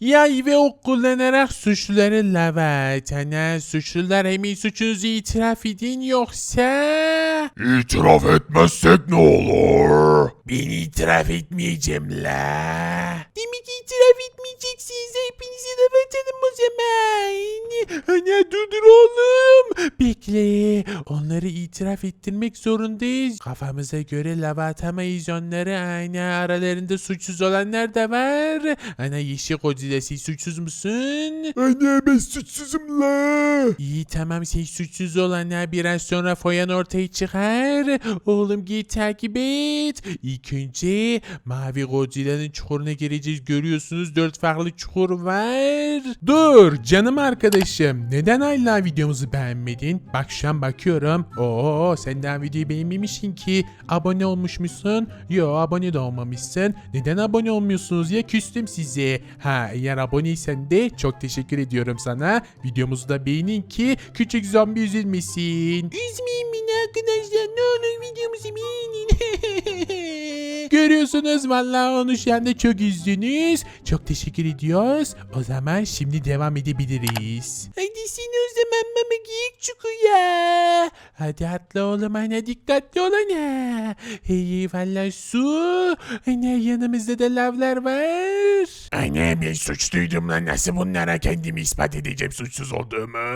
Yay ve ok kullanarak suçluları lava atana suçlular hemen suçunuzu itiraf edin yoksa... İtiraf etmezsek ne olur? Ben itiraf etmeyeceğim la. Demek itiraf etmeyeceksiniz. Hepinizi lava atalım o zaman. Ana dur dur oğlum. Bekle. Onları itiraf ettirmek zorundayız. Kafamıza göre lava atamayız onları. Ana aralarında suçsuz olanlar da var. Ana yeşil Godzilla sen suçsuz musun? Anne ben suçsuzum la. İyi tamam sen suçsuz olanlar biraz sonra foyan ortaya çıkar. Oğlum git takip et. İlk önce Mavi Godzilla'nın çukuruna gireceğiz. Görüyorsunuz dört farklı çukur var. Dur canım arkadaşım. Neden hala videomuzu beğenmedin? Bak şu an bakıyorum. Oo sen daha videoyu beğenmemişsin ki. Abone olmuş musun? Yo abone de olmamışsın. Neden abone olmuyorsunuz ya küstüm size. Ha eğer aboneysen de çok teşekkür ediyorum sana. Videomuzu da beğenin ki küçük zombi üzülmesin. Üzmeyin beni arkadaşlar ne olur videomuzu beğenin. Görüyorsunuz vallahi onu şu anda çok üzdünüz. Çok teşekkür ediyoruz. O zaman şimdi devam edebiliriz. Hadi sen o zaman mama giyik çukuya. Hadi atla oğlum ana dikkatli ol ana. Hey valla su. Ana yanımızda da lavlar var. Anne ben suçluydum lan nasıl bunlara kendimi ispat edeceğim suçsuz olduğumu.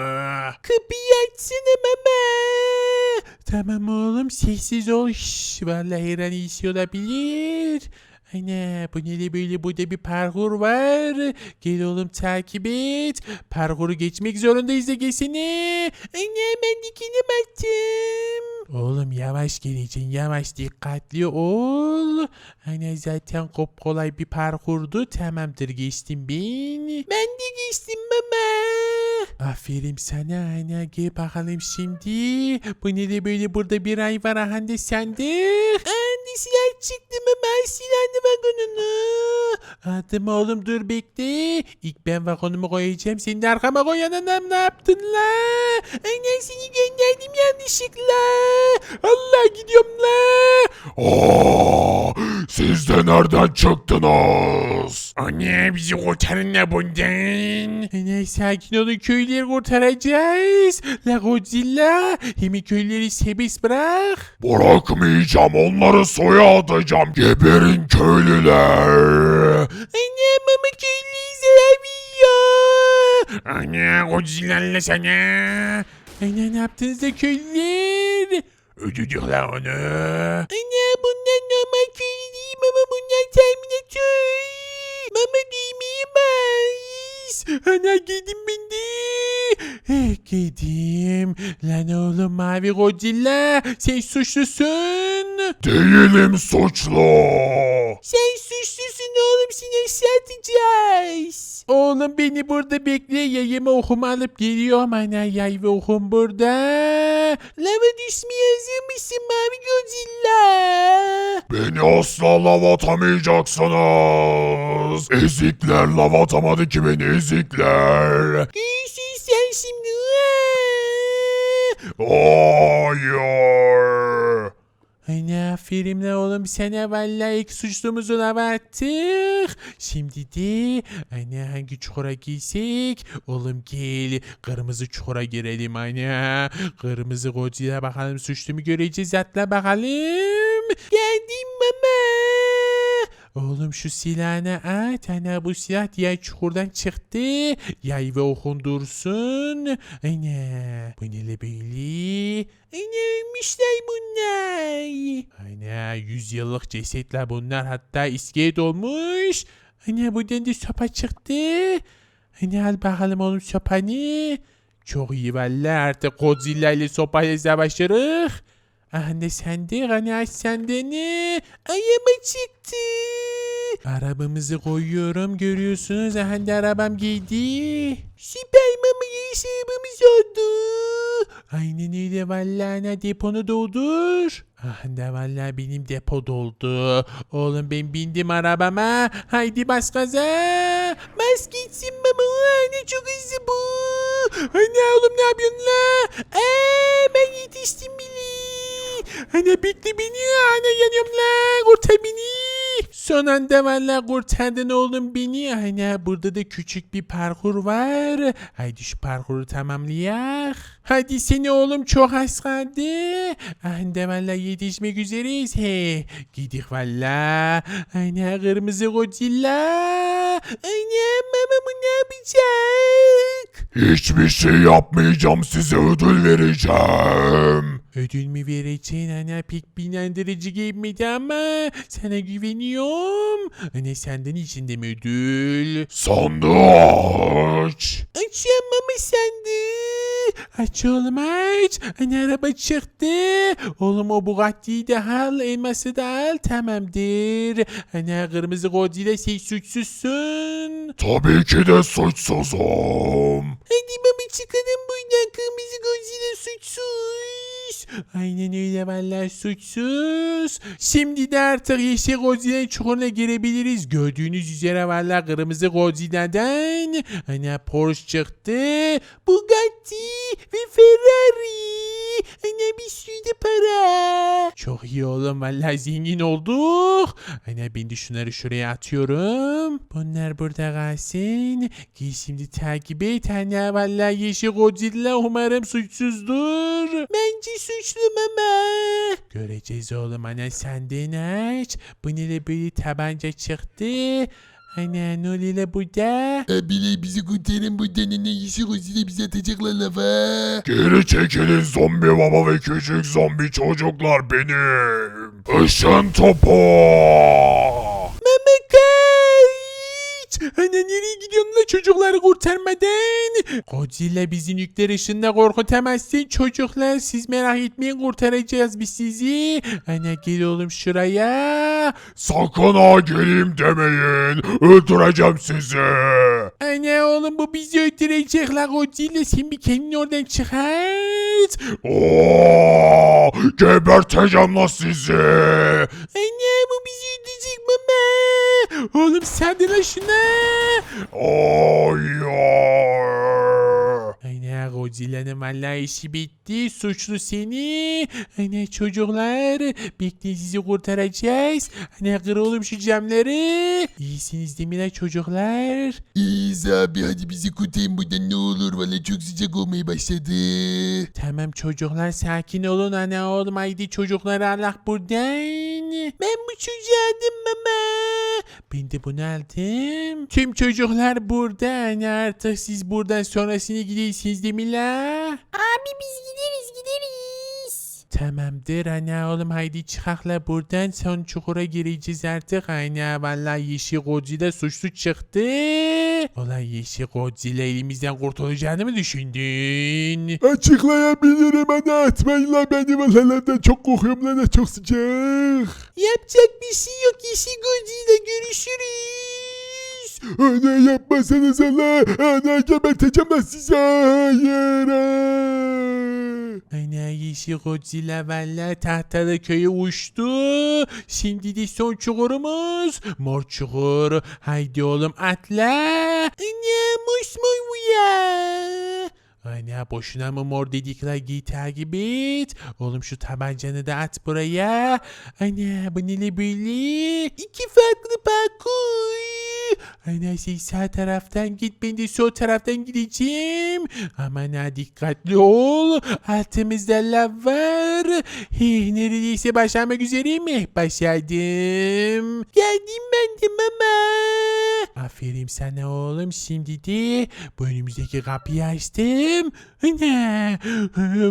Kapıyı açsana mama. Tamam oğlum sessiz ol. Şş, vallahi her an iyisi olabilir. Ana bu ne de böyle burada bir parkur var. Gel oğlum takip et. Parkuru geçmek zorundayız da geçsene. Ana ben dikine baktım. Oğlum yavaş geleceksin yavaş dikkatli ol. Ana zaten kop kolay bir parkurdu. Tamamdır geçtim ben. Ben de geçtim baba. Aferin sana ana gel bakalım şimdi. Bu ne de böyle burada bir ay var aha de silah çıktı mı ben silahlı vagonunu. Adım oğlum dur bekle. İlk ben vagonumu koyacağım. Sen de arkama koy anam ne yaptın la? Anne seni gönderdim yanlışlıkla. Allah gidiyorum la. Aa, siz de nereden çıktınız? Anne bizi kurtarın la bundan. Anne sakin olun köyleri kurtaracağız. La Godzilla hem köyleri serbest bırak. Bırakmayacağım onları soya atacağım. Geberin köylüler. Anne mama köylüyü seviyor. Anne Godzilla'la sana. Anne ne yaptınız da köylüler? Ödüdük lan onu. Anne bunlar normal köylü değil mama bunlar Terminator. Mama değmeyemez. Ana gidim ben de. Eh gidim. Lan oğlum mavi Godzilla sen suçlusun. Değilim suçlu. Sen suçlusun oğlum seni satacağız. Oğlum beni burada bekle yayımı okuma alıp geliyorum ana yay ve okum burada. Lava düşmeye hazır mısın mavi Godzilla? Beni asla lava atamayacaksınız. Ezikler lava atamadı ki beni ezikler. Görüşürüz sen şimdi. Hayır. Ana aferin lan oğlum sana vallahi ilk suçlumuzu lava attık. Şimdi de ana hangi çukura girsek? Oğlum gel kırmızı çukura girelim ana. Kırmızı Godzilla bakalım suçlu mu göreceğiz atla bakalım. Geldim mama. Oğlum şu silahını at. Ana bu silah diğer çukurdan çıktı. Yay ve okun dursun. Ana bu ne böyle? Ana ölmüşler bunlar. Ana yüz yıllık cesetler bunlar hatta iskelet olmuş. Ana buradan da sopa çıktı. Ana al bakalım oğlum sopanı. Çok iyi valla artık Godzilla ile sopayla savaşırız. Anne sende, aç sende ne? Ayağıma çıktı. Arabamızı koyuyorum görüyorsunuz. Aha da arabam giydi. Süper mama yarış arabamız oldu. Aynen öyle valla ana deponu doldur. Ah da valla benim depo doldu. Oğlum ben bindim arabama. Haydi bas gaza. Bas gitsin baba. Anne çok hızlı bu. Anne oğlum ne yapıyorsun la? Aa, ben yetiştim bile. Anne bitti beni. Anne yanıyorum la. Kurtar beni. Son anda valla kurtardın oğlum beni. Ana burada da küçük bir parkur var. Haydi şu parkuru tamamlayak. Hadi seni oğlum çok az kaldı. Anda valla yetişmek üzereyiz. He. Gidik valla. Ana kırmızı Godzilla. Ana mama bu ne yapacak? Hiçbir şey yapmayacağım size ödül vereceğim. Ödül mü vereceksin ana pek binandırıcı gelmedi ama sana güveniyorum. Ana senden içinde mi ödül? Sandığı aç. Açamam sandı. Aç oğlum aç. Ana araba çıktı. Oğlum o Bugatti'yi de al elması da al tamamdır. Ana kırmızı Godzilla sen suçsuzsun. Tabii ki de suçsuzum. Hadi baba çıkalım buradan kırmızı Godzilla suçsuz. Aynen öyle vallahi suçsuz. Şimdi de artık yeşil Godzilla çukuruna girebiliriz. Gördüğünüz üzere vallahi kırmızı Godzilla'dan ana Porsche çıktı. Bugatti ve Ferrari. Ana bir sürü para. Çok iyi oğlum vallahi zengin olduk. Ana ben de şunları şuraya atıyorum. Bunlar burada kalsın. Giy şimdi takip et. Ana vallahi yeşil Godzilla umarım suçsuzdur. Bence suçlu mama. Göreceğiz oğlum ana senden aç. Bu ne böyle tabanca çıktı. Ana ne oluyor burada? Abiler bizi kurtarın buradan ne yeşil gözüyle bizi atacaklar lava. Geri çekilin zombi baba ve küçük zombi çocuklar benim. Işın topu. Mama kaç! Ana nereye gidiyorsun la çocukları kurtarmadan? Godzilla bizi nükleer ışınla korkutamazsın çocuklar. Siz merak etmeyin kurtaracağız biz sizi. Ana gel oğlum şuraya. Sakın ha geleyim demeyin. Öldüreceğim sizi. Ana oğlum bu bizi öldürecek la Godzilla. Sen bir kendini oradan çıkart. Oo, geberteceğim lan sizi. Ana bu bizi öldürecek mama. Oğlum sen de la şuna. Hayır. Godzilla'nın vallahi işi bitti. Suçlu seni. Ana çocuklar. Bekleyin sizi kurtaracağız. Ana kır oğlum şu camları. İyisiniz değil mi la çocuklar? İyiyiz abi hadi bizi kurtarın buradan ne olur valla çok sıcak olmaya başladı. Tamam çocuklar sakin olun ana oğlum haydi çocukları Allah buradan. Ben bu çocuğu aldım mama. Ben de bunu aldım. Tüm çocuklar burada ana artık siz buradan sonrasını gidiyorsunuz değil mi la? Abi biz gideriz gideriz. Tamamdır ana oğlum haydi çıkakla buradan son çukura gireceğiz artık ana vallahi yeşil Godzilla suçlu çıktı. Ulan yeşil Godzilla elimizden kurtulacağını mı düşündün? Açıklayabilirim ana atmayın lan beni vallalardan çok korkuyorum lan çok sıcak. Yapacak bir şey yok yeşil Godzilla görüşürüz. Ana yapmasanız Allah ana geberteceğim lan sizi hayır. Ana yeşil Godzilla valla tahtalı köye uçtu. Şimdi de son çukurumuz. Mor çukur. Haydi oğlum atla. Ana mosmor bu ya. Ana boşuna mı mor dedikler giy takip et. Oğlum şu tabancanı da at buraya. Ana bu ne böyle? İki farklı parkur. Sen sağ taraftan git ben de sol taraftan gideceğim. Aman ha dikkatli ol. Altımızda lav var. Hih, neredeyse başlamak üzereyim mi? Başardım. Geldim ben de mama. Aferin sana oğlum. Şimdi de bu önümüzdeki kapıyı açtım. Ne?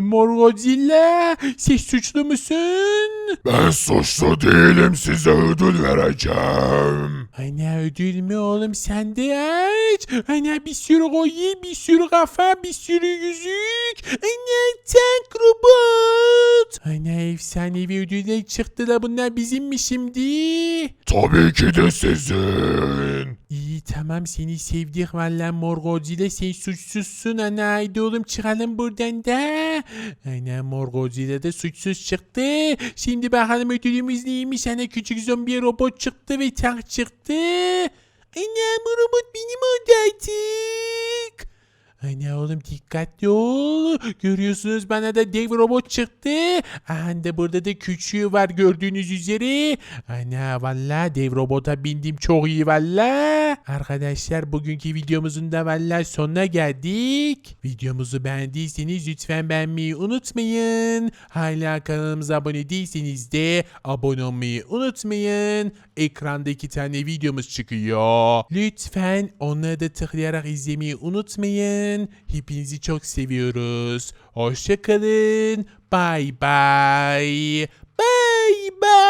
Mor Godzilla. Sen suçlu musun? Ben suçlu değilim size ödül vereceğim. Ana ödül mü oğlum sen de aç. Ana bir sürü koyu, bir sürü kafa, bir sürü yüzük. Ana tank robot. Ana efsanevi ödüller çıktı da bunlar bizim mi şimdi? Tabii ki de sizin. Tamam seni sevdik valla mor Godzilla sen suçsuzsun ana haydi oğlum çıkalım buradan da. Ana mor Godzilla da suçsuz çıktı. Şimdi bakalım ödülümüz neymiş ana küçük zombi robot çıktı ve tank çıktı. Ana bu robot benim oldu artık. Ana Oğlum dikkatli ol. Görüyorsunuz bana da dev robot çıktı. Aha da burada da küçüğü var gördüğünüz üzere. Ana valla dev robota bindim çok iyi valla. Arkadaşlar bugünkü videomuzun da valla sonuna geldik. Videomuzu beğendiyseniz lütfen beğenmeyi unutmayın. Hala kanalımıza abone değilseniz de abone olmayı unutmayın. Ekranda iki tane videomuz çıkıyor. Lütfen onları da tıklayarak izlemeyi unutmayın. Hepinizi çok seviyoruz. Hoşçakalın. Bye bye. Bye bye.